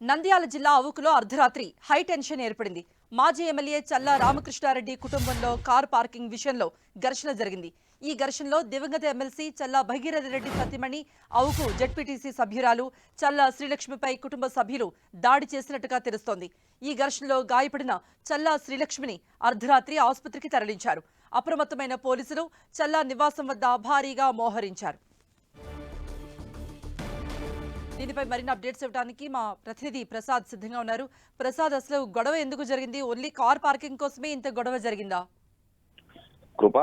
నంద్యాల జిల్లా అవుకులో అర్ధరాత్రి high tension ఏర్పడింది. మాజీ ఎమ్మెల్యే చల్లా రామకృష్ణారెడ్డి కుటుంబంలో కార్ పార్కింగ్ విషయంలో ఘర్షణ జరిగింది. ఈ ఘర్షణలో దివంగత ఎమ్మెల్సీ చల్లా భగీరథ రెడ్డి సతీమణి అవుకు జడ్పీటీసీ సభ్యురాలు చల్లా శ్రీలక్ష్మిపై కుటుంబ సభ్యులు దాడి చేసినట్టుగా తెలుస్తోంది. ఈ ఘర్షణలో గాయపడిన చల్లా శ్రీలక్ష్మిని అర్ధరాత్రి ఆసుపత్రికి తరలించారు. అప్రమత్తమైన పోలీసులు చల్లా నివాసం వద్ద భారీగా మోహరించారు. దీనిపై మరిన్ని అప్డేట్స్ ఇవ్వడానికి మా ప్రతినిధి ప్రసాద్ సిద్ధంగా ఉన్నారు. ప్రసాద్ అసలు గొడవ ఎందుకు జరిగింది? ఓన్లీ కార్ పార్కింగ్ కోసమే ఇంత గొడవ జరిగిందా? కృప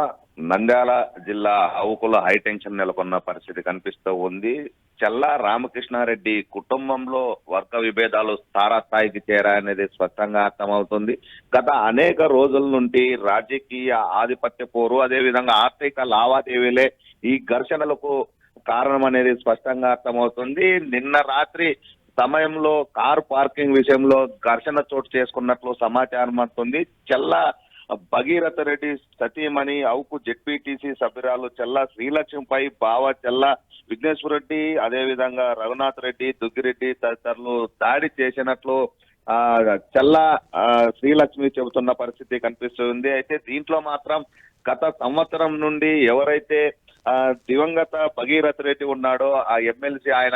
నంద్యాల జిల్లా అవుకుల హై టెన్షన్ నెలకొన్న పరిస్థితి కనిపిస్తూ ఉంది. చల్లా రామకృష్ణారెడ్డి కుటుంబంలో వర్గ విభేదాలు తారాస్థాయికి చేరాయనేది స్పష్టంగా అర్థమవుతుంది. గత అనేక రోజుల నుండి రాజకీయ ఆధిపత్య పోరు అదేవిధంగా ఆర్థిక లావాదేవీలే ఈ ఘర్షణలకు కారణం అనేది స్పష్టంగా అర్థమవుతుంది. నిన్న రాత్రి సమయంలో కార్ పార్కింగ్ విషయంలో ఘర్షణ చోటు చేసుకున్నట్లు సమాచారం అందుతుంది. చెల్ల భగీరథ రెడ్డి సతీమణి అవుకు జెడ్పీటీసీ సభ్యురాలు చెల్ల శ్రీలక్ష్మిపై బావ చెల్ల విఘ్నేశ్వర రెడ్డి అదేవిధంగా రఘునాథ్ రెడ్డి దుగ్గిరెడ్డి తదితరులు దాడి చేసినట్లు ఆ చెల్ల శ్రీలక్ష్మి చెబుతున్న పరిస్థితి కనిపిస్తుంది. అయితే దీంట్లో మాత్రం గత సంవత్సరం నుండి ఎవరైతే దివంగత భగీరథ రెడ్డి ఉన్నాడో ఆ ఎమ్మెల్సీ ఆయన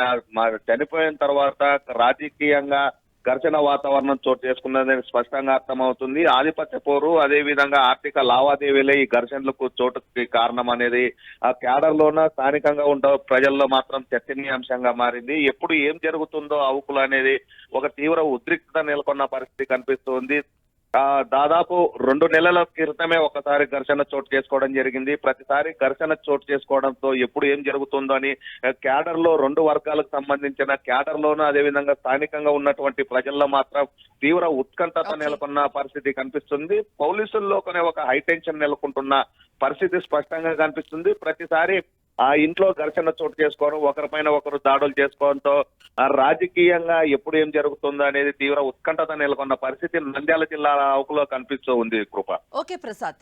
చనిపోయిన తర్వాత రాజకీయంగా ఘర్షణ వాతావరణం చోటు చేసుకున్నదని స్పష్టంగా అర్థమవుతుంది. ఆధిపత్య పోరు అదే విధంగా ఆర్థిక లావాదేవీలే ఈ ఘర్షణలకు చోటుకి కారణం అనేది ఆ క్యాడర్ లోన స్థానికంగా ఉండే ప్రజల్లో మాత్రం చర్చనీయాంశంగా మారింది. ఎప్పుడు ఏం జరుగుతుందో అవుకులు అనేది ఒక తీవ్ర ఉద్రిక్తత నెలకొన్న పరిస్థితి కనిపిస్తుంది. దాదాపు రెండు నెలల క్రితమే ఒకసారి ఘర్షణ చోటు చేసుకోవడం జరిగింది. ప్రతిసారి ఘర్షణ చోటు చేసుకోవడంతో ఎప్పుడు ఏం జరుగుతుందో అని క్యాడర్లో రెండు వర్గాలకు సంబంధించిన క్యాడర్ లోను అదేవిధంగా స్థానికంగా ఉన్నటువంటి ప్రజల్లో మాత్రం తీవ్ర ఉత్కంఠత. నెలకొన్న పరిస్థితి కనిపిస్తుంది. పోలీసుల్లో కొనే ఒక హై టెన్షన్ నెలకొంటున్న పరిస్థితి స్పష్టంగా కనిపిస్తుంది. ప్రతిసారి ఆ ఇంట్లో ఘర్షణ చోటు చేసుకోవడం ఒకరిపైన ఒకరు దాడులు చేసుకోవడంతో రాజకీయంగా ఎప్పుడు ఏం జరుగుతుందో అనేది తీవ్ర ఉత్కంఠత నెలకొన్న పరిస్థితి నంద్యాల జిల్లా ఆవుకులో కనిపిస్తూ ఉంది కృప. ఓకే ప్రసాద్.